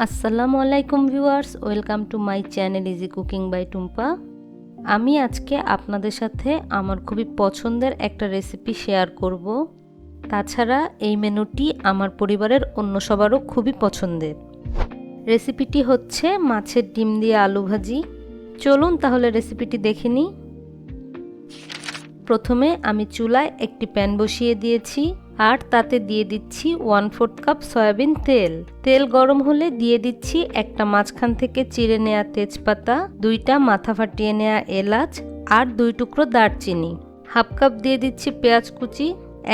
আসসালামু আলাইকুম viewers, welcome to my channel easy cooking by Tumpa. আমি আজকে আপনাদের সাথে আমার খুবই পছন্দের একটা রেসিপি শেয়ার করব। তাছাড়া এই মেনুটি আমার পরিবারের অন্য সবারও খুবই পছন্দের। রেসিপিটি হচ্ছে মাছের ডিম দিয়ে আলু ভাজি। চলুন তাহলে রেসিপিটি দেখে নিই। প্রথমে আমি চুলায় একটি প্যান বসিয়ে দিয়েছি আর তাতে দিয়ে দিচ্ছি ওয়ান ফোর্থ কাপ সয়াবিন তেল। তেল গরম হলে দিয়ে দিচ্ছি একটা মাঝখান থেকে চিড়ে নেওয়া তেজপাতা, দুইটা মাথা ফাটিয়ে নেওয়া এলাচ আর দুই টুকরো দারচিনি। হাফ কাপ দিয়ে দিচ্ছি পেঁয়াজ কুচি।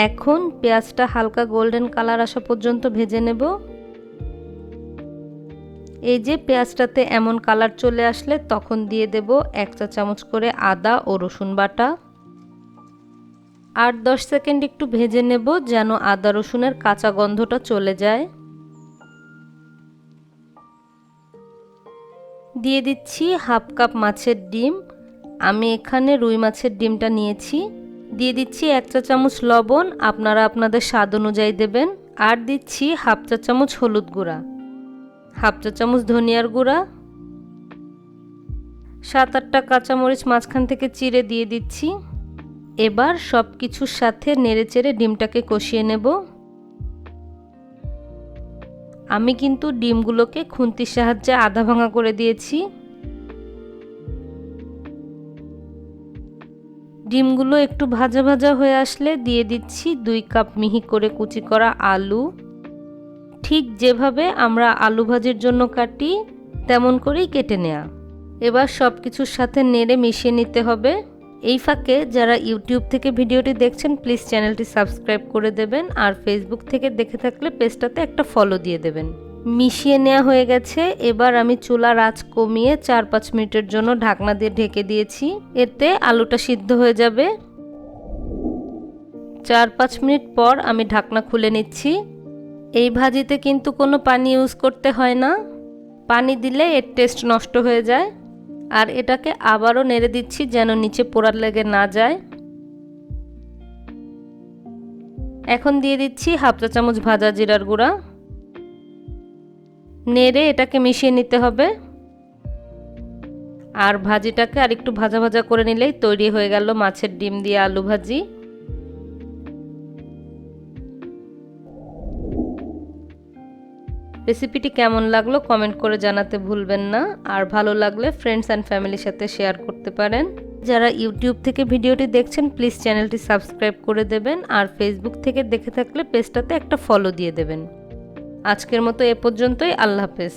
এখন পেঁয়াজটা হালকা গোল্ডেন কালার আসা পর্যন্ত ভেজে নেব। এই যে পেঁয়াজটাতে এমন কালার চলে আসলে তখন দিয়ে দেব এক চা চামচ করে আদা ও রসুন বাটা। আট দশ সেকেন্ড একটু ভেজে নেব যেন আদা রসুনের কাঁচা গন্ধটা চলে যায়। দিয়ে দিচ্ছি হাফ কাপ মাছের ডিম। আমি এখানে রুই মাছের ডিমটা নিয়েছি। দিয়ে দিচ্ছি এক চা চামচ লবণ, আপনারা আপনাদের স্বাদ অনুযায়ী দেবেন। আর দিচ্ছি হাফ চা চামচ হলুদ গুঁড়া, হাফ চা চামচ ধনিয়ার গুঁড়া। সাত আটটা কাঁচামরিচ মাঝখান থেকে চিড়ে দিয়ে দিচ্ছি। এবার সব কিছুর সাথে নেড়েচেড়ে ডিমটাকে কষিয়ে নেব। আমি কিন্তু ডিমগুলোকে খুন্তির সাহায্যে আধা ভাঙা করে দিয়েছি। ডিমগুলো একটু ভাজা ভাজা হয়ে আসলে দিয়ে দিচ্ছি দুই কাপ মিহি করে কুচি করা আলু। ঠিক যেভাবে আমরা আলু ভাজির জন্য কাটি, তেমন করেই কেটে নেওয়া এবার সব কিছুর সাথে নেড়ে মিশিয়ে নিতে হবে। এই ফাঁকে যারা ইউটিউব থেকে ভিডিওটি দেখছেন প্লিজ চ্যানেলটি সাবস্ক্রাইব করে দেবেন আর ফেসবুক থেকে দেখে থাকলে পেজটাতে একটা ফলো দিয়ে দেবেন। মিশিয়ে নেওয়া হয়ে গেছে। এবার আমি চুলার আঁচ কমিয়ে চার পাঁচ মিনিটের জন্য ঢাকনা দিয়ে ঢেকে দিয়েছি। এতে আলুটা সিদ্ধ হয়ে যাবে। চার পাঁচ মিনিট পর আমি ঢাকনা খুলে নিচ্ছি। এই ভাজিতে কিন্তু কোনো পানি ইউজ করতে হয় না। পানি দিলে এর টেস্ট নষ্ট হয়ে যায়। আর এটাকে আবারও নেড়ে দিচ্ছি যেন নিচে পোড়ার লেগে না যায়। এখন দিয়ে দিচ্ছি হাফ চা চামচ ভাজা জিরার গুঁড়া। নেড়ে এটাকে মিশিয়ে নিতে হবে। আর ভাজিটাকে আর একটু ভাজা ভাজা করে নিলেই তৈরি হয়ে গেল মাছের ডিম দিয়ে আলু ভাজি। রেসিপিটি কেমন লাগল কমেন্ট করে জানাতে ভুলবেন না। আর ভালো লাগলে ফ্রেন্ডস অ্যান্ড ফ্যামিলির সাথে শেয়ার করতে পারেন। যারা ইউটিউব থেকে ভিডিওটি দেখছেন প্লিজ চ্যানেলটি সাবস্ক্রাইব করে দেবেন আর ফেসবুক থেকে দেখে থাকলে পেজটাতে একটা ফলো দিয়ে দেবেন। আজকের মতো এ পর্যন্তই, আল্লাহ হাফেজ।